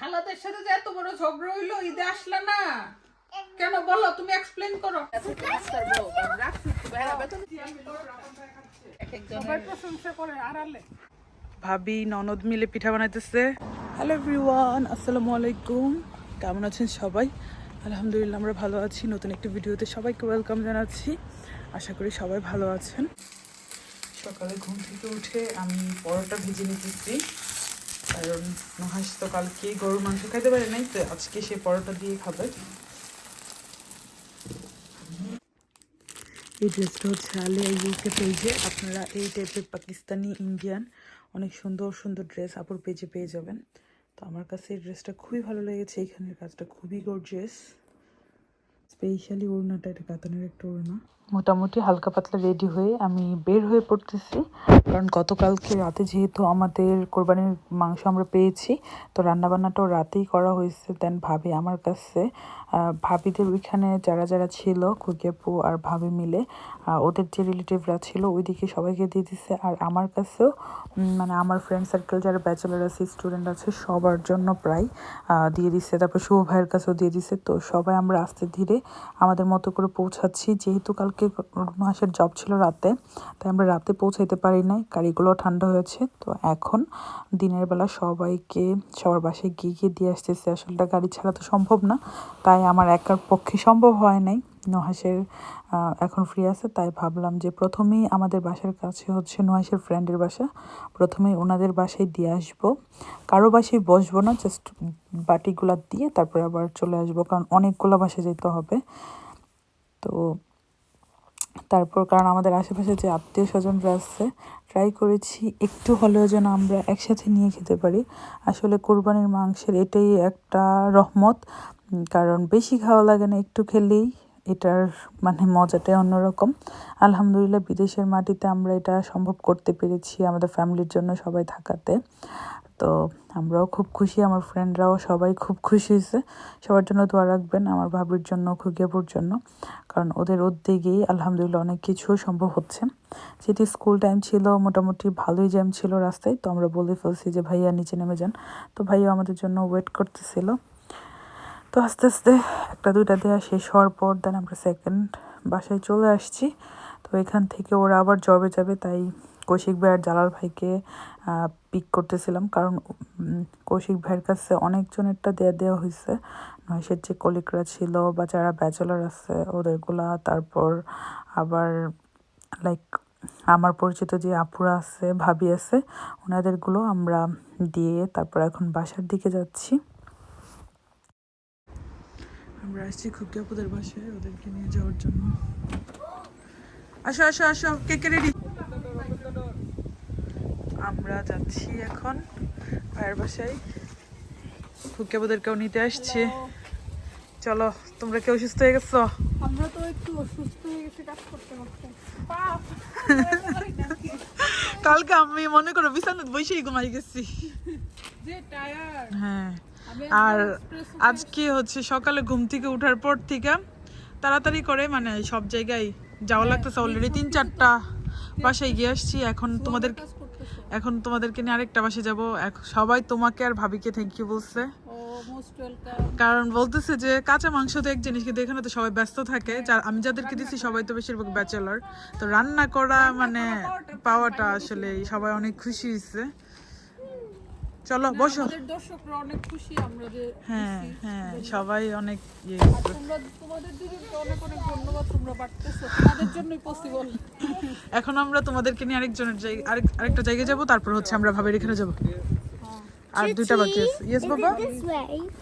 খালাদের সাথে যে এত বড় ঝগড়া হইল ঈদে আসলে না। কেন বলো তুমি এক্সপ্লেন করো। প্রশংসা করে আড়ালে। ভাবি ননদ মিলে পিঠা বানাইতেছে। হ্যালো এভরিওয়ান আসসালামু আলাইকুম। কেমন আছেন সবাই? আলহামদুলিল্লাহ আমরা ভালো আছি। নতুন একটি ভিডিওতে সবাইকে ওয়েলকাম জানাচ্ছি। আশা করি সবাই ভালো আছেন। সকালে ঘুম থেকে উঠে আমি পরোটা ভেজে নিতেছি। কারণ মহাস তো কালকে গরুর মাংস খাইতে পারে নাই? তো আজকে সে পরোটা দিয়ে খাবে। এই ড্রেসটা হচ্ছে আলিয়া ইউকে পেজে। আপনারা এই টাইপের পাকিস্তানি, ইন্ডিয়ান, অনেক সুন্দর সুন্দর ড্রেস আপুর পেজে পেয়ে যাবেন। তো আমার কাছে এই ড্রেসটা খুবই ভালো লেগেছে। এইখানের কাজটা খুবই গর্জিয়াস স্পেশালি ওড়নাটা, এটা কাতানের একটা ওড়না। মোটামুটি হালকা পাতলা রেডি হয়ে আমি বের হয়ে পড়তেছি। কারণ গতকালকে রাতে যেহেতু আমাদের কোরবানির মাংস আমরা পেয়েছি, তো রান্নাবান্নাটাও রাতেই করা হয়েছে দেন ভাবি আমার কাছে। ভাবিদের ওইখানে যারা যারা ছিল খুকিয়াপু আর ভাবি মিলে ওদের যে রিলেটিভরা ছিল ওইদিকে সবাইকে দিয়ে দিছে। আর আমার কাছেও মানে আমার ফ্রেন্ড সার্কেল যারা ব্যাচেলার আছে স্টুডেন্ট আছে, সবার জন্য প্রায় দিয়ে দিচ্ছে তারপর শুভ ভাইয়ের কাছেও দিয়ে দিছে। তো সবাই আমরা আস্তে ধীরে আমাদের মতো করে পৌঁছাচ্ছি। যেহেতু কালকে মাসের জব ছিল রাতে, তাই আমরা রাতে পৌঁছাইতে পারি নাই। গাড়িগুলো ঠান্ডা হয়েছে, তো এখন দিনের বেলা সবাইকে সবার বাসায় গিয়ে গিয়ে দিয়ে আসতেছে। আসলে গাড়ি ছাড়া তো সম্ভব না, তাই আমার একার পক্ষে সম্ভব হয় নাই। নহাসের এখন ফ্রি আছে, তাই ভাবলাম যে প্রথমেই আমাদের বাসার কাছে হচ্ছে নহাসের ফ্রেন্ডের বাসা, প্রথমেই ওনাদের বাসায় দিয়ে আসব। কারও বাসায় বসবো না জাস্ট বাটিগুলা দিয়ে তারপরে আবার চলে আসব, কারণ অনেকগুলো বাসায় যেতে হবে। তো তারপর কারণ আমাদের আশেপাশে যে আত্মীয় স্বজনরা আসছে ট্রাই করেছি, একটু হলেও যেন আমরা একসাথে নিয়ে খেতে পারি। আসলে কোরবানির মাংসের এটাই একটা রহমত। কারণ বেশি খাওয়া লাগে না একটু খেলেই। এটার মানে মজাটাই অন্যরকম। আলহামদুলিল্লাহ, বিদেশের মাটিতে আমরা এটা সম্ভব করতে পেরেছি আমাদের ফ্যামিলির জন্য সবাই থাকাতে। তো আমরাও খুব খুশি, আমার ফ্রেন্ডরাও সবাই খুব খুশি হয়েছে। সবার জন্য দোয়া রাখবেন আমার ভাবির জন্য, খুকিয়াপুর জন্য। কারণ ওদের উদ্যোগেই আলহামদুলিল্লাহ অনেক কিছু সম্ভব হচ্ছে। যেটি স্কুল টাইম ছিল, মোটামুটি ভালোই জ্যাম ছিল রাস্তায়, তো আমরা বলে ফেলছি যে, ভাইয়া, নিচে নেমে যান। তো ভাইয়া আমাদের জন্য ওয়েট করতেছিল। তো আস্তে আস্তে একটা দুইটা দেওয়া শেষ হওয়ার পর দেন আমরা সেকেন্ড বাসায় চলে আসছি। তো এখান থেকে ওরা আবার জবে যাবে, তাই কৌশিক ভাই আর জালাল ভাইকে পিক করতেছিলাম। কারণ কৌশিক ভাইয়ের কাছে অনেকজনেরটা দেয়া দেওয়া হয়েছে নয়সের যে কলিকরা ছিল বা যারা ব্যাচেলার আছে, ওদেরগুলা, তারপর আবার লাইক আমার পরিচিত যে আপুরা আছে, ভাবি আছে, ওনাদেরগুলো আমরা দিয়ে তারপর এখন বাসার দিকে যাচ্ছি। আমরা আসছি খুকিয়াপুদের বাসায় ওদেরকে নিয়ে যাওয়ার জন্য। আসো আসো আসো কে কে রেডি আমরা যাচ্ছি এখন ভাইয়ের বাসায়। খুকিয়াপুদেরকেও নিতে আসছি। চলো তোমরা কেউ সুস্থ হয়ে গেছো? আমরা তো একটু অসুস্থ হয়ে গেছে কাজ করতে করতে। কালকে আমি মনে করো বিছানাত বসেই ঘুমাই গেছি। যে টায়ার হ্যাঁ। আর আজকে হচ্ছে সকালে ঘুম থেকে ওঠার পর থেকে তাড়াতাড়ি করে মানে সব জায়গায় যাওয়া লাগতেছে অলরেডি তিন চারটা বাসায় গিয়ে আসছি। এখন তোমাদের এখন তোমাদেরকে নিয়ে আরেকটা বাসে যাব। সবাই তোমাকে আর ভাবিকে থ্যাংক ইউ বলছে। কারণ বলতেছে যে কাঁচা মাংস তো এক জিনিস কিন্তু এখানে তো সবাই ব্যস্ত থাকে। যা- আমি যাদেরকে দিচ্ছি সবাই তো বেশিরভাগ ব্যাচেলার তো রান্না করা মানে পাওয়াটা আসলে সবাই অনেক খুশি হয়েছে। চলো বসো। দর্শকরা অনেক খুশি আমরা যে হ্যাঁ হ্যাঁ সবাই অনেক ইয়ে আর তোমরা তোমাদের দুজনকে অনেক অনেক ধন্যবাদ তোমরা পারতেছো তোমাদের জন্যই পসিবল এখন আমরা তোমাদেরকে নিয়ে আরেকজনের জায়গা আরেক আরেকটা জায়গায় যাব তারপর হচ্ছে আমরা ভাবের এখানে যাব। আর দুইটা বাকি আছে। ইয়েস বাবা?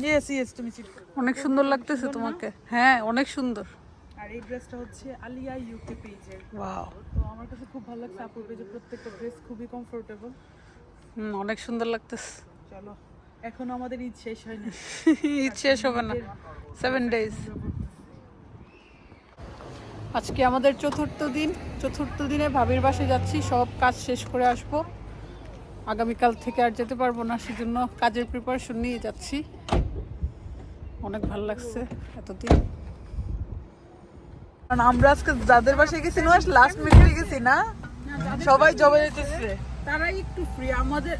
ইয়েস ইয়েস তুমি অনেক সুন্দর লাগতেছে তোমাকে। হ্যাঁ অনেক সুন্দর। আর এই ড্রেসটা হচ্ছে আলিয়া ইউকে পেজের ওয়াও তো আমার কাছে খুব ভালো লাগছে আপুর পেজে প্রত্যেকটা ড্রেস খুবই কমফোর্টেবল অনেক সুন্দর লাগতেছে। চলো এখনও আমাদের ঈদ শেষ হয়নি ঈদ শেষ হবে না। সেভেন ডেজ আজকে আমাদের চতুর্থ দিন। চতুর্থ দিনে ভাবির বাসে যাচ্ছি সব কাজ শেষ করে আসব। আগামীকাল থেকে আর যেতে পারব না সেজন্য কাজের প্রিপারেশন নিয়ে যাচ্ছি। অনেক ভালো লাগছে এতদিন। কারণ আমরা আজকে যাদের বাসায় গেছি না লাস্ট মিনিটে গেছি না? সবাই জবে যেতেছে। তারাই একটু ফ্রি আমাদের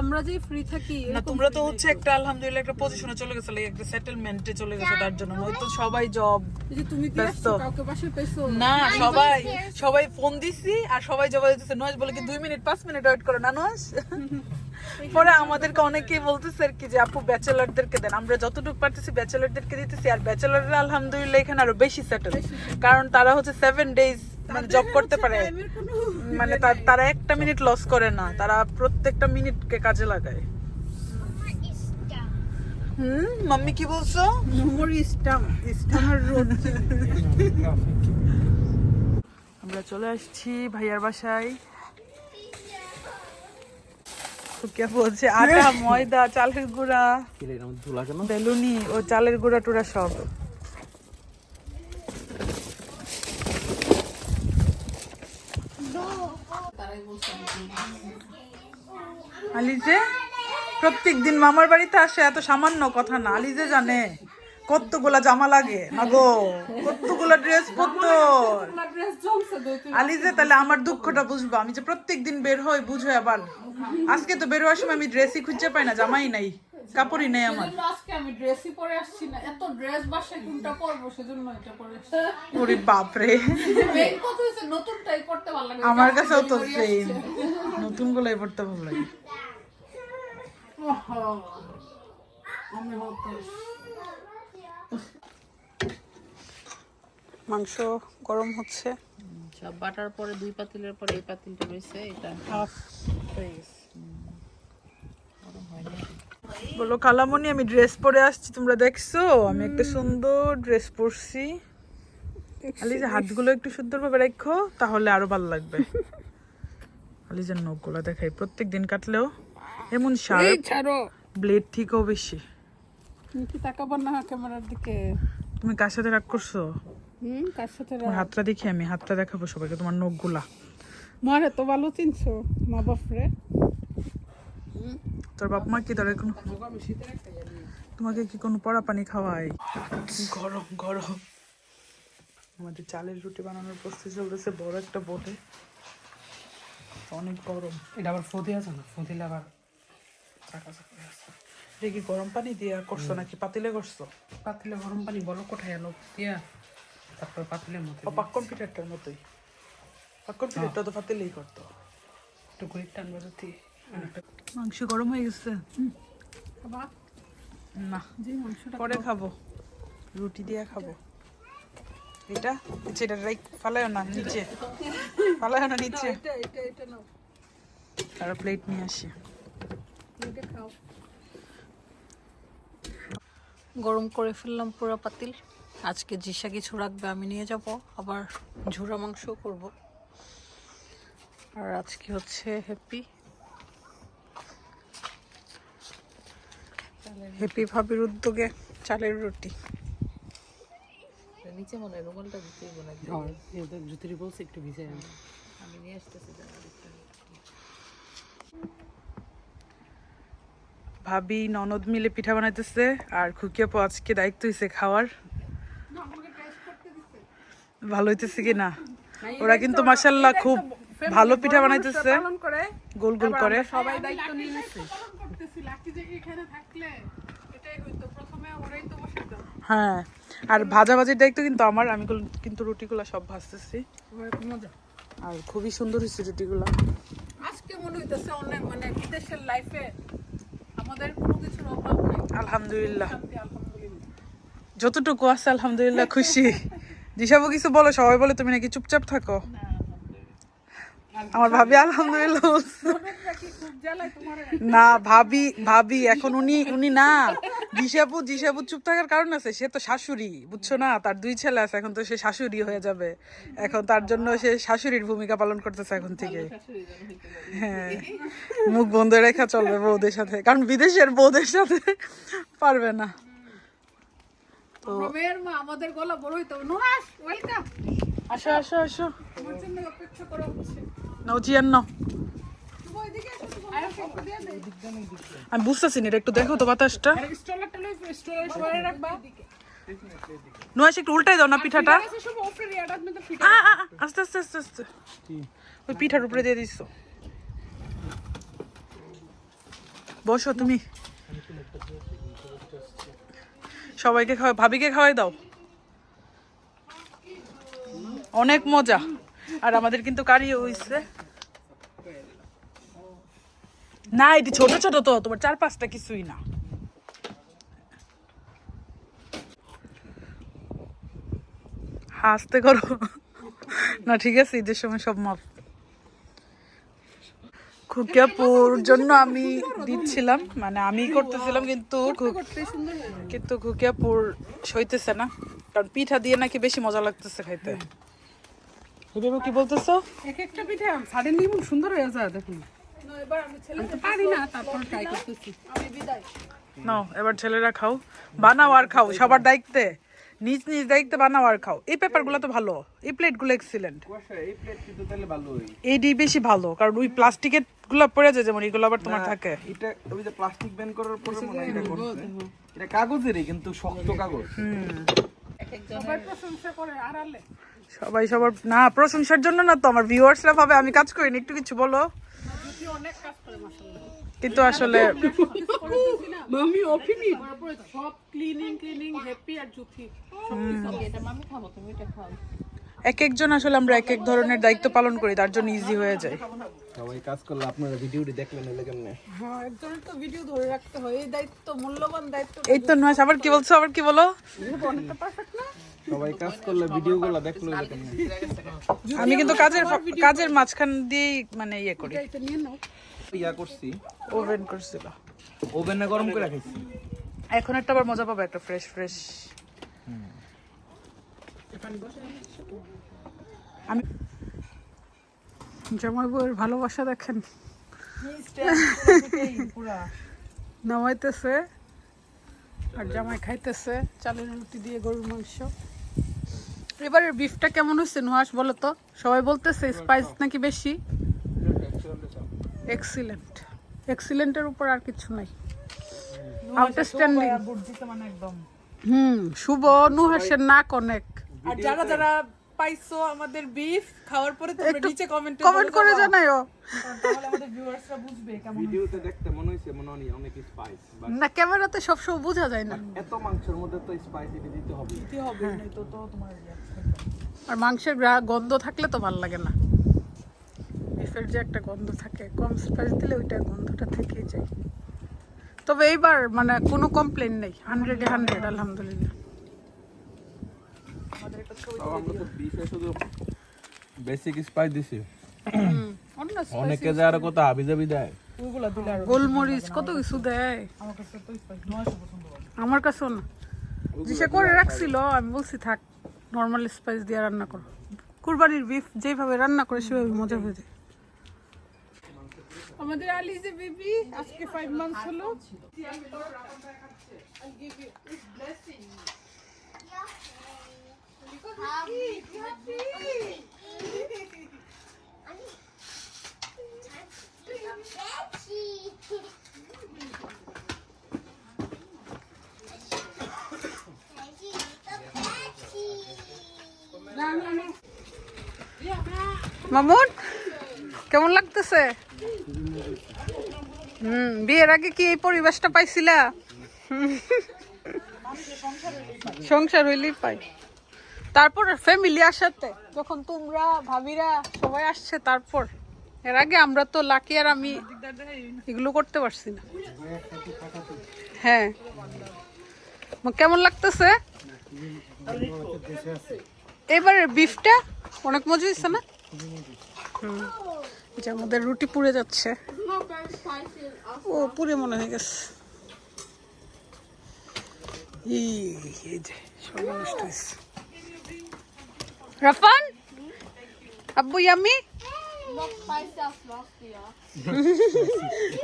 আমরা যে ফ্রি থাকি না তোমরা তো হচ্ছে একটা আলহামদুলিল্লাহ একটা পজিশনে চলে গেছো একটা সেটেলমেন্টে চলে গেছো তার জন্য। নয়তো সবাই জব যে তুমি কি আসছো কাউকে পাশে পেছো না সবাই সবাই ফোন দিছি আর সবাই জবাব দিতেছে নয়েস বলে কি দুই মিনিট পাঁচ মিনিট ওয়েট করো না নয় পরে আমাদেরকে অনেকেই বলতেছে আর কি যে আপু ব্যাচেলারদেরকে দেন। আমরা যতটুকু পারতেছি ব্যাচেলারদেরকে দিতেছি আর ব্যাচেলাররা আলহামদুলিল্লাহ এখানে আরও বেশি সেটেল কারণ তারা হচ্ছে সেভেন ডেজ মানে জব করতে পারে। মানে তারা একটা মিনিট লস করে না। তারা প্রত্যেকটা মিনিটকে কাজে লাগায়। হুম মাম্মি কি বলছো? মেমোরি স্টাম স্টামের রোড আমরা চলে আসছি ভাইয়ার বাসায়। বলছে আটা ময়দা চালের গুঁড়া। বেলুনি ও চালের গুঁড়া টুড়া সব। আলিজে প্রত্যেক দিন মামার বাড়িতে আসে এত সামান্য কথা না। আলিজে জানে। কতগুলা জামা লাগে? না গো কতগুলা ড্রেস পরতো আলিজে তাহলে আমার দুঃখটা বুঝব। আমি যে প্রত্যেক দিন বের হই বুঝো আবার আজকে তো বের হওয়ার সময় আমি ড্রেসই খুঁজে পাই না জামাই নাই কাপড়ই নেই আমার। আজকে আমি ড্রেসই পরে আসছি না। এত ড্রেস বাসায় কোনটা পরবো সেজন্য এটা পরে ওরে বাপরে। মেইন কথা হচ্ছে নতুনটাই পড়তে ভালো লাগে আমার কাছেও তো সেম নতুন গুলাই পড়তে ভালো লাগে। ওহো, আমি হতাশ। মাংস গরম হচ্ছে। সব বাটার পরে দুই পাতিলের পরে এই পাতিলটা রয়েছে এটা হাফ। হয়ে গেছে। বলো কালামণি আমি ড্রেস পরে আসছি তোমরা দেখছ? আমি একটা সুন্দর ড্রেস পরছি। আলিজা হাতগুলো একটু সুন্দরভাবে রাখো তাহলে আরও ভালো লাগবে। আলিজার নখগুলো দেখাই প্রত্যেক দিন কাটলেও এমন শার্প ব্লেড থেকেও বেশি। তুমি কি তাকাবো না ক্যামেরার দিকে? তুমি কার সাথে রাগ করছ? হুম কার সাথে হাতটা দেখি আমি হাতটা দেখাবো সবাইকে তোমার নখগুলা। মারে তো ভালো চিনছো? মা বাপরে তোর বাপ মা কি তোর কোনো তোমাকে কি কোনো পড়া পানি খাওয়ায়? গরম গরম। আমাদের চালের রুটি বানানোর প্রস্তুতি চলতেছে বড় একটা বোটে। অনেক গরম। এটা আবার ফদি আছে না? ফদিলে আবার চাকা চাকা আছে। এটা কি গরম পানি দিয়ে করছ নাকি পাতিলে করছ? পাতিলে গরম পানি বলো কোথায় এলো দিয়া। তারপর পাতিলের মতো ও পাক্কন পিঠারটার মতোই। পাক্কন পিঠারটা তো পাতিলেই করতো। একটু গরিব টানবে যদি মাংস গরম হয়ে গেছে। খাবা? না। যে মাংসটা পরে খাব। রুটি দিয়ে খাব। এটা? নিচে এটা রাইখ ফালায় না নিচে। ফালায় না নিচে। এটা এটা এটা নাও। আর প্লেট নিয়ে আসি। খাও। গরম করে ফেললাম পুরো পাতিল। আজকে জিসা কিছু রাখবে আমি নিয়ে যাব। আবার ঝুরা মাংস করব। আর আজকে হচ্ছে হ্যাপি হ্যাপি ভাবির উদ্যোগে চালের রুটি। নিচে মনে হয় রুমালটা দিতেই জুতির বলছে একটু ভিজে আমি নিয়ে আসতেছি ভাবি ননদ মিলে পিঠা বানাইতেছে আর খুকিয়াপু আজকে দায়িত্ব হয়েছে খাওয়ার। ভালো হইতেছে কি না? ওরা কিন্তু মাসাল্লাহ খুব ভালো পিঠা বানাইতেছে। গোল গোল করে। সবাই দায়িত্ব নিয়ে নিচ্ছে করতেছি লাকি যে এখানে থাকলে এটাই হইতো প্রথমে ওরাই তো বসাতো হ্যাঁ আর ভাজা ভাজির দায়িত্ব কিন্তু আমার আমি কিন্তু রুটিগুলো সব ভাজতেছি। আর খুবই সুন্দর হয়েছে রুটিগুলো। আজকে মনে হইতেছে অনেক মানে বিদেশের লাইফে আমাদের কোনো কিছুর অভাব নাই। আলহামদুলিল্লাহ। যতটুকু আছে আলহামদুলিল্লাহ খুশি। দিশাবু কিছু বলো সবাই বলে তুমি নাকি চুপচাপ থাকো? আমার ভাবি আলহামদুলিল্লাহ না ভাবি ভাবি এখন উনি উনি না। দিশাপু দিশাপু চুপ থাকার কারণ আছে সে তো শাশুড়ি বুঝছ না? তার দুই ছেলে আছে এখন তো সে শাশুড়ি হয়ে যাবে। এখন তার জন্য সে শাশুড়ির ভূমিকা পালন করতেছে এখন থেকে। হ্যাঁ মুখ বন্ধ রেখা চলবে বৌদের সাথে কারণ বিদেশের বৌদের সাথে পারবে না। আমরা মেয়ের মা আমাদের গলা বড় হইতো নুহাস ওয়েলকাম আসো আসো আসো। তোমার জন্য অপেক্ষা করা। হচ্ছে নাও জিয়ান নাও আমি বুঝতেছি না, এটা একটু দেখো তো বাতাসটা। নয় একটু উল্টাই দাও না পিঠাটা। আস্তে আস্তে আস্তে আস্তে। ওই পিঠার উপরে দিয়ে দিচ্ছ বসো তুমি। সবাইকে খাওয়া, ভাবিকে খাওয়াই দাও। অনেক মজা। আর আমাদের কিন্তু কারিও হইছে। না এটি ছোট ছোট তো তোমার চার পাঁচটা কিছুই না। হাসতে করো। না ঠিক আছে ঈদের সময় সব মাপ। খুকিয়াপুর জন্য আমি দিচ্ছিলাম মানে আমি করতেছিলাম কিন্তু কিন্তু খুকিয়াপুর সইতেছে না কারণ পিঠা দিয়ে নাকি বেশি মজা লাগতেছে খাইতে। কি বলতেছো? এক একটা পিঠা সাডেনলি সুন্দর হয়ে যায় দেখুন। পারি না তারপর ট্রাই করতেছি। নাও এবার ছেলেরা খাও। বানাও আর খাও সবার দায়িত্বে। নিজ নিজ দায়িত্বে বানাও আর খাও। এই পেপারগুলো তো ভালো। এই প্লেটগুলো এক্সিলেন্ট এইটি বেশি ভালো কারণ ওই প্লাস্টিকেরগুলো পড়ে যায় যেমন এগুলো আবার তোমার থাকে। এটা ওই যে প্লাস্টিক ব্যান করার পরে মনে হয় এটা করছে। এটা কাগজেরই কিন্তু শক্ত কাগজ। সবাই প্রশংসা করে আড়ালে। সবাই সবার না প্রশংসার জন্য না তো আমার ভিউয়ার্সরা ভাবে আমি কাজ করিনি। একটু কিছু বলো অনেক কাজ করে মাসাল্লাহ কিন্তু আসলে মামি অফিনি সব ক্লিনিং ক্লিনিং হ্যাপি আর জুথি। এক একজন আসলে আমরা এক এক ধরনের দায়িত্ব পালন করি তার জন্য ইজি হয়ে যায়। সবাই কাজ করলে আপনারা ভিডিওটি দেখলেন এলে কেমনে হ্যাঁ একজনের তো ভিডিও ধরে রাখতে হয়। এই দায়িত্ব মূল্যবান দায়িত্ব। এই তো নয় আবার কি বলছো আবার কি বলো? সবাই কাজ করলে ভিডিওগুলো দেখল এলে কেমনে আমি কিন্তু কাজের কাজের মাঝখান দিয়েই মানে ইয়ে করি। এটা নিয়ে নাও। ইয়া করছি। ওভেন করছিল। ওভেনে গরম করে রাখছি এখন একটা আবার মজা পাবে একটা ফ্রেশ ফ্রেশ আমি জামাই বউয়ের ভালোবাসা দেখেন। নামাইতেছে আর জামাই খাইতেছে চালের রুটি দিয়ে গরুর মাংস। এবারের বিফটা কেমন হয়েছে নুহাস বলো তো? সবাই বলতেছে স্পাইস নাকি বেশি? এক্সিলেন্ট এক্সিলেন্টের উপর আর কিছু নাই। আউটস্ট্যান্ডিং মানে হুম শুভ নুহাসের নাক অনেক। আর যারা যারা পাইছো আমাদের বিফ খাওয়ার পরে তোমরা নিচে কমেন্ট কমেন্ট করে জানাইও তাহলে আমাদের ভিউয়ার্সরা বুঝবে কেমন ভিডিওতে দেখতে মনে হয়েছে মনে হয় অনেক স্পাইস না ক্যামেরাতে সবসময় বোঝা যায় না। এত মাংসের মধ্যে তো স্পাইস দিতে হবে। কি হবে নাই তো তো তোমার আর মাংসের গন্ধ থাকলে তো ভালো লাগে না। বিফের যে একটা গন্ধ থাকে কম স্পাইস দিলে ওইটা গন্ধটা থেকেই যায়। তবে এইবার মানে কোনো কমপ্লেন নেই। হান্ড্রেডে হান্ড্রেড আলহামদুলিল্লাহ তাও আমরা তো বিফে শুধু বেসিক স্পাইস দিছি। অনেকে যে আর কত হাবি জাবি দেয়। গোলমরিচ কত কিছু দেয়? আমার কাছে তো স্পাইস নয় পছন্দ আমার কাছেও না। সে করে রাখছিল আমি বলছি থাক নর্মাল স্পাইস দিয়ে রান্না করো। কুরবানির বিফ যেভাবে রান্না করে সেভাবে মজা হয়ে যায়। আমাদের আলি যে বেবি আজকে ফাইভ মান্থস হলো। মামুন কেমন লাগতেছে? হুম বিয়ের আগে কি এই পরিবেশটা পাইছিলা? সংসার হইলেই পাই। তারপর ফ্যামিলি আসাতে, যখন তোমরা, ভাবিরা সবাই আসছে, তারপর। এর আগে আমরা তো লাকি আর আমি এগুলো করতে পারছি না। হ্যাঁ। কেমন লাগতেছে? এবারে বিফটা অনেক মজা হয়েছে না? যে আমাদের রুটি পুড়ে যাচ্ছে। ও, পুড়ে মনে হয়ে গেছে। এই যে সর্বনষ্ট হয়েছে। রাফান আব্বু ইয়ামি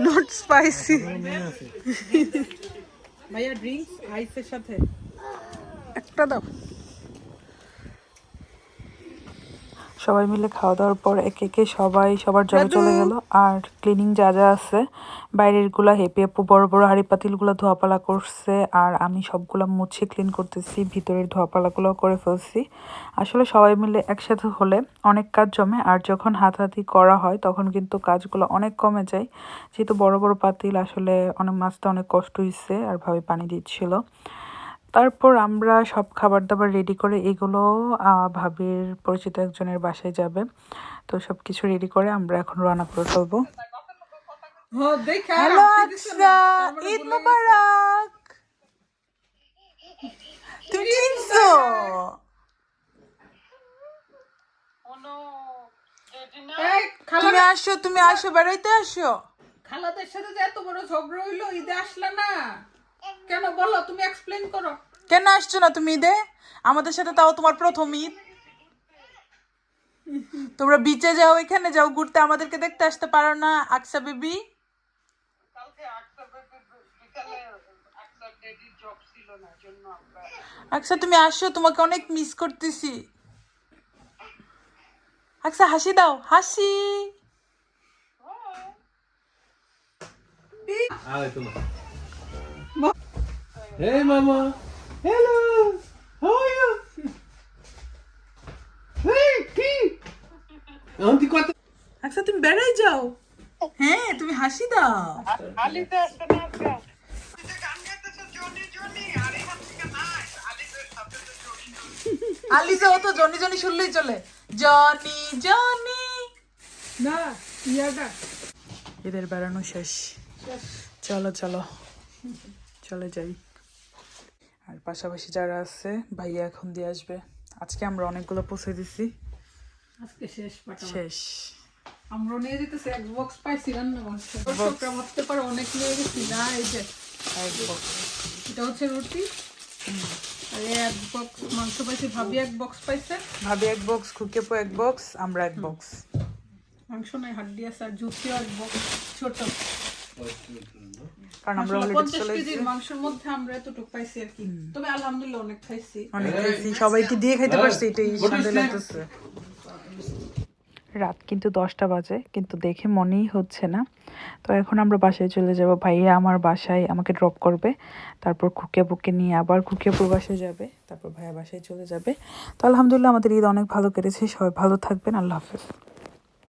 নট স্পাইসি ভাইয়া ড্রিঙ্কস আইসের সাথে একটা দাও সবাই মিলে খাওয়া দাওয়ার পর একে একে সবাই সবার জবে চলে গেল। আর ক্লিনিং যা যা আছে বাইরেরগুলা হেপি আপু বড় বড় হাড়ি পাতিলগুলো ধোয়াপালা করছে আর আমি সবগুলা মুছে ক্লিন করতেছি ভিতরের ধোয়াপালাগুলো করে ফেলছি। আসলে সবাই মিলে একসাথে হলে অনেক কাজ জমে আর যখন হাতাহাতি করা হয় তখন কিন্তু কাজগুলো অনেক কমে যায়। যেহেতু বড় বড় পাতিল আসলে অনেক মাছতে অনেক কষ্ট হয়েছে আর ভাবে পানি দিচ্ছিল। তারপর আমরা সব খাবার দাবার রেডি করে এগুলো ভাবির পরিচিত একজনের বাসায় যাবে। তো সব কিছু রেডি করে আমরা এখন রান্না করে ফেলব। হ্যালো আচ্ছা ঈদ মোবারক! তুমি চিনছো? তুমি আসো তুমি আসো বেড়াইতে আসো। খালাদের সাথে যে এত বড় ঝগড়া হইল ঈদে আসলে না। কেন বলো তুমি এক্সপ্লেন করো। কেন আসছো না তুমি ঈদে? আমাদের সাথে তাও তোমার প্রথম ঈদ। তোমরা বিচে যাও এখানে যাও ঘুরতে। আমাদেরকে দেখতে আসতে পারো না আকসা বেবি। আকসা তুমি আসো তোমাকে অনেক মিস করতেছি। আকসা হাসি দাও হাসি। Hey mama. Hello. How are you? Hey, কি? আন্টি কত আকসা তুমি বেড়াই যাও। হ্যাঁ তুমি হাসি দাও। আলিজা ও তো জনি জনি শুনলেই চলে। Johnny Johnny. না ইয়াটা। এদের বেড়ানো শেষ। চলো চলো। চলে যাই। আর পাশাপাশি যারা আছে ভাইয়া এখন দিয়ে আসবে। আজকে আমরা অনেকগুলো পৌঁছে দিছি। আজকে শেষ পাটা শেষ। আমরা নিয়ে যেতেছি এক বক্স পাইছি রান্না করছে দর্শকরা ভাবতে পারো অনেক নিয়ে গেছি। না এই যে এক বক্স এটা হচ্ছে রুটি। আর এই এক বক্স মাংস পাইছি ভাবি এক বক্স পাইছে। ভাবি এক বক্স খুকেপো এক বক্স আমরা এক বক্স মাংস নাই হাড্ডি আছে আর জুসিও এক বক্স ছোট। কারণ আমরা অলরেডি চলে কেজির মাংসের মধ্যে আমরা এতটুকু পাইছি আর কি। তবে আলহামদুলিল্লাহ অনেক খাইছি। অনেক খেয়েছি সবাইকে দিয়ে খাইতে পারছি এটাই শান্তি লাগতেছে। রাত কিন্তু দশটা বাজে কিন্তু দেখে মনেই হচ্ছে না। তো এখন আমরা বাসায় চলে যাব। ভাইয়া আমার বাসায় আমাকে ড্রপ করবে। তারপর খুকে বুকে নিয়ে আবার খুকিয়াপুর বাসায় যাবে। তারপর ভাইয়া বাসায় চলে যাবে। তো আলহামদুলিল্লাহ আমাদের ঈদ অনেক ভালো কেটেছে। সবাই ভালো থাকবেন। আল্লাহ হাফেজ।